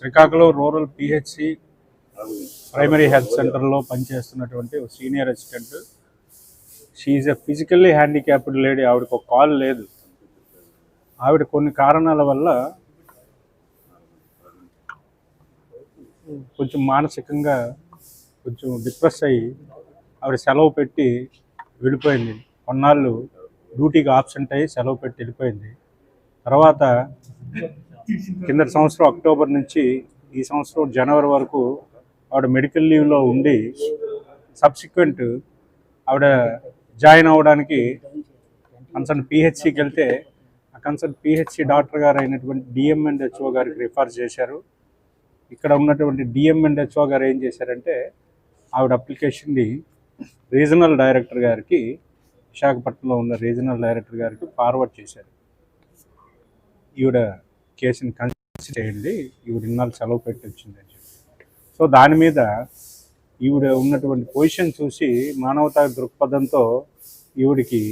Srikakulam rural PHC primary health సెంటర్లో పనిచేస్తున్నటువంటి ఒక senior assistant she a physically handicapped lady ఆవిడకి ఒక కాల్ లేదు. ఆవిడ కొన్ని కారణాల వల్ల కొంచెం మానసికంగా కొంచెం డిప్రెస్ అయ్యి ఆవిడ సెలవు పెట్టి వెళ్ళిపోయింది. కొన్నాళ్ళు డ్యూటీకి ఆబ్సెంట్ అయ్యి సెలవు పెట్టి వెళ్ళిపోయింది. తర్వాత కిందటి సంవత్సరం అక్టోబర్ నుంచి ఈ సంవత్సరం జనవరి వరకు ఆవిడ మెడికల్ లీవ్లో ఉండి సబ్సిక్వెంట్ ఆవిడ జాయిన్ అవ్వడానికి కన్సర్న్ పిహెచ్సికి వెళ్తే ఆ కన్సర్న్ పిహెచ్సి డాక్టర్ గారు అయినటువంటి డిఎం అండ్ హెచ్ఓ గారికి రిఫర్ చేశారు. ఇక్కడ ఉన్నటువంటి డిఎం అండ్ హెచ్ఓ గారు ఏం చేశారంటే ఆవిడ అప్లికేషన్ని రీజనల్ డైరెక్టర్ గారికి విశాఖపట్నంలో ఉన్న రీజనల్ డైరెక్టర్ గారికి ఫార్వర్డ్ చేశారు. ఈవిడ కేసుని కన్సిడర్ చేయండి ఈవిడ ఇన్నాళ్ళు సెలవు పెట్టి వచ్చింది చెప్పి. సో దాని మీద ఈవిడ ఉన్నటువంటి పొజిషన్ చూసి మానవతా దృక్పథంతో ఈవిడికి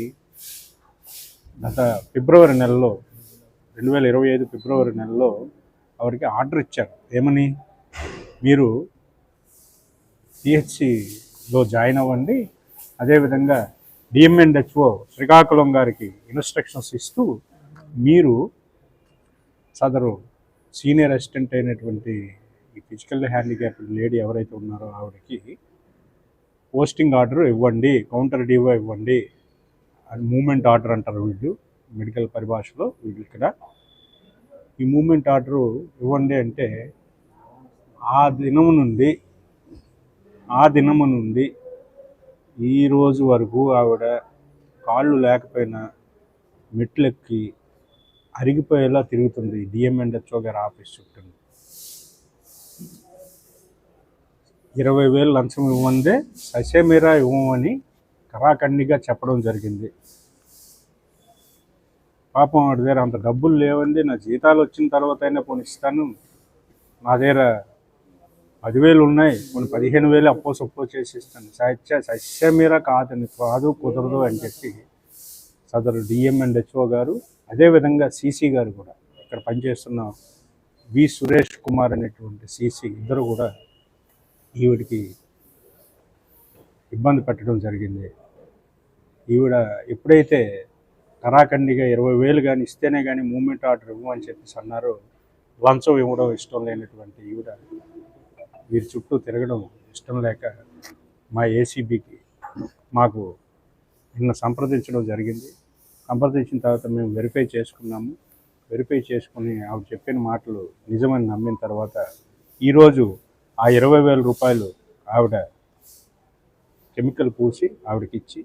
గత ఫిబ్రవరి నెలలో రెండు వేల ఇరవై ఐదు ఫిబ్రవరి నెలలో ఆవిడకి ఆర్డర్ ఇచ్చారు. ఏమని? మీరు పిహెచ్సిలో జాయిన్ అవ్వండి. అదేవిధంగా డిఎంఎన్హెచ్ఓ శ్రీకాకుళం గారికి ఇన్స్ట్రక్షన్స్ ఇస్తూ మీరు సదరు సీనియర్ అసిస్టెంట్ అయినటువంటి ఈ ఫిజికల్ హ్యాండిక్యాప్డ్ లేడీ ఎవరైతే ఉన్నారో ఆవిడకి పోస్టింగ్ ఆర్డర్ ఇవ్వండి కౌంటర్ డివో ఇవ్వండి అని మూమెంట్ ఆర్డర్ అంటారు వీళ్ళు మెడికల్ పరిభాషలో వీళ్ళు ఇక్కడ. ఈ మూమెంట్ ఆర్డరు ఇవ్వండి అంటే ఆ దినము నుండి ఆ దినము నుండి ఈరోజు వరకు ఆవిడ కాళ్ళు లేకపోయినా మెట్లెక్కి అరిగిపోయేలా తిరుగుతుంది డిఎంఎన్హెచ్ఓ గారి ఆఫీస్ చుట్టూ. ఇరవై వేలు లంచం ఇవ్వందే ససేమీరా ఇవ్వమని కరాఖండిగా చెప్పడం జరిగింది. పాపం వాడి దగ్గర అంత డబ్బులు లేవండి నా జీతాలు వచ్చిన తర్వాత అయినా పోనీ ఇస్తాను. నా దగ్గర పదివేలు ఉన్నాయి కొన్ని పదిహేను వేలు అప్పో సొప్పో చేసి ఇస్తాను. సత్య సస్యమీర కాదని కాదు కుదరదు అని చెప్పి సదరు డిఎం హెచ్ఓ గారు అదేవిధంగా సీసీ గారు కూడా ఇక్కడ పనిచేస్తున్న వి సురేష్ కుమార్ అనేటువంటి సీసీ ఇద్దరు కూడా ఈవిడికి ఇబ్బంది పెట్టడం జరిగింది. ఈవిడ ఎప్పుడైతే కరాఖండిగా ఇరవై వేలు కానీ ఇస్తేనే కానీ మూమెంట్ ఆర్డర్ ఇవ్వమని చెప్పేసి అన్నారు లంచం ఇవ్వడం ఇష్టం లేనటువంటి ఈవిడ వీరి చుట్టూ తిరగడం ఇష్టం లేక మా ఏసీబీకి మాకు నిన్న సంప్రదించడం జరిగింది. సంప్రదించిన తర్వాత మేము వెరిఫై చేసుకున్నాము. వెరిఫై చేసుకుని ఆవిడ చెప్పిన మాటలు నిజమని నమ్మిన తర్వాత ఈరోజు ఆ ఇరవై వేల రూపాయలు ఆవిడ కెమికల్ పూసి ఆవిడకి ఇచ్చి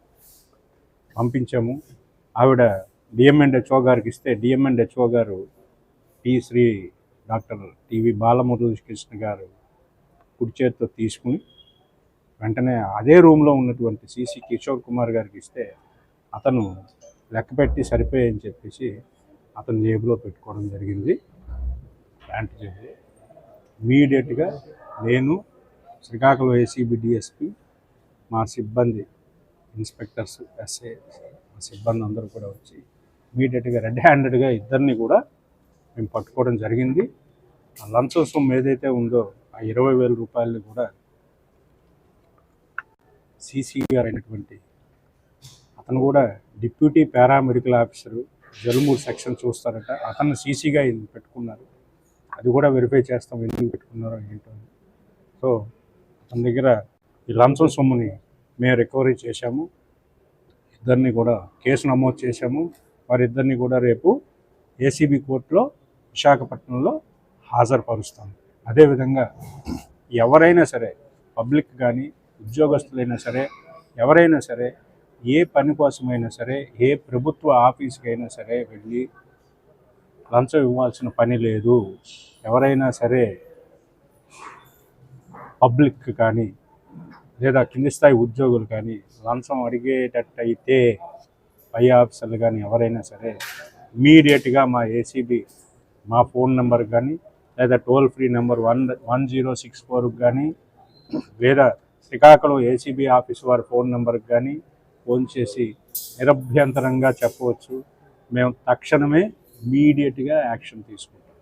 పంపించాము. ఆవిడ డిఎంఎండ్హెచ్ఓ గారికి ఇస్తే డిఎంఎండ్హెచ్ఓ గారు T Shri doctor TV Balamuralikrishna గారు కుడి చేతితో తీసుకుని వెంటనే అదే రూమ్లో ఉన్నటువంటి సిసి కిషోర్ కుమార్ గారికి ఇస్తే అతను లెక్క పెట్టి సరిపోయాయని చెప్పేసి అతను జేబులో పెట్టుకోవడం జరిగింది. ప్యాంట్ జేబు ఇమీడియట్గా నేను శ్రీకాకుళం ఏసీబీ డిఎస్పి మా సిబ్బంది ఇన్స్పెక్టర్స్ ఎస్ఏ మా సిబ్బంది అందరూ కూడా వచ్చి ఇమీడియట్గా రెడ్ హ్యాండెడ్గా ఇద్దరిని కూడా మేము పట్టుకోవడం జరిగింది. ఆ లంచం సొమ్ము ఏదైతే ఉందో ఆ ఇరవై వేల రూపాయలని కూడా సీసీ గారు అయినటువంటి అతను కూడా deputy paramedical officer Jalumuru section చూస్తారట. అతను సీసీగా పెట్టుకున్నారు. అది కూడా వెరిఫై చేస్తాం ఎందుకు పెట్టుకున్నారో ఏంటో సో అతని దగ్గర ఈ లంచం సొమ్ముని మేము రికవరీ చేశాము. ఇద్దరిని కూడా కేసు నమోదు చేశాము. వారిద్దరిని కూడా రేపు ఏసీబీ కోర్టులో విశాఖపట్నంలో హాజరుపరుస్తాం. అదేవిధంగా ఎవరైనా సరే పబ్లిక్ కానీ ఉద్యోగస్తులైనా సరే ఎవరైనా సరే ఏ పని కోసమైనా సరే ఏ ప్రభుత్వ ఆఫీస్కైనా సరే వెళ్ళి లంచం ఇవ్వాల్సిన పని లేదు. ఎవరైనా సరే పబ్లిక్ కానీ లేదా కింది స్థాయి ఉద్యోగులు కానీ లంచం అడిగేటట్టయితే పై ఆఫీసర్లు కానీ ఎవరైనా సరే ఇమీడియట్గా మా ఏసీబీ మా ఫోన్ నెంబర్ కానీ లేదా toll free number one one zero six ఫోర్కి కానీ లేదా శ్రీకాకుళం ఏసీబీ ఆఫీస్ వారి ఫోన్ నెంబర్కి కానీ ఫోన్ చేసి నిరభ్యంతరంగా చెప్పవచ్చు. మేము తక్షణమే ఇమీడియట్గా యాక్షన్ తీసుకుంటాం.